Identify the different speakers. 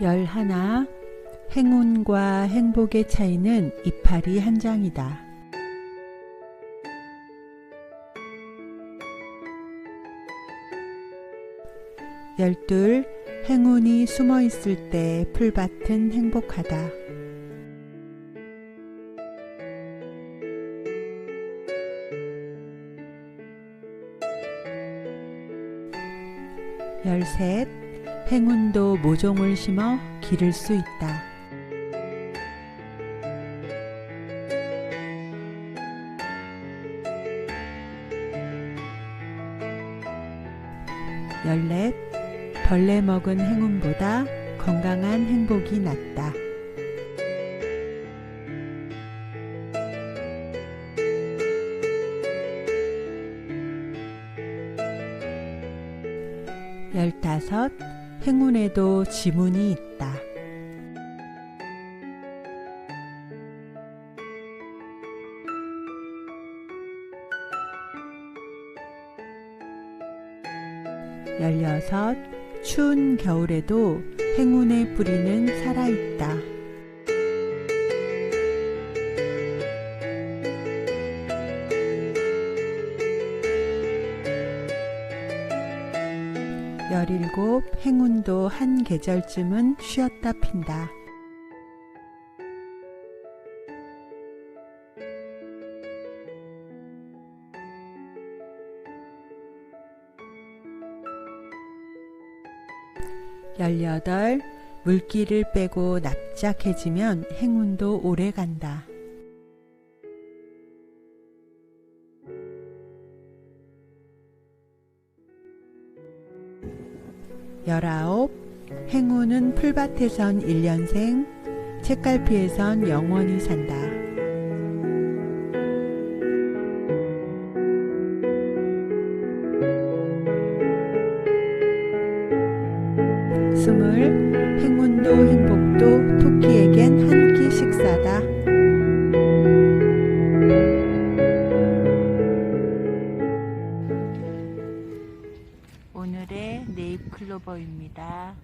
Speaker 1: 열하나 행운과 행복의 차이는 이파리 한 장이다. 열둘 행운이 숨어 있을 때 풀밭은 행복하다. 열셋 행운도 모종을 심어 기를 수 있다. 열넷 벌레 먹은 행운보다 건강한 행복이 낫다. 열다섯 행운에도 지문이 있다. 열여섯 추운 겨울에도 행운의 뿌리는 살아있다. 열일곱 행운도 한 계절쯤은 쉬었다 핀다. 열여덟 물기를 빼고 납작해지면 행운도 오래 간다. 열아홉 행운은 풀밭에선 1년생, 책갈피에선 영원히 산다. 스물 행운도 행복도 토끼에 오늘의 네잎 클로버입니다.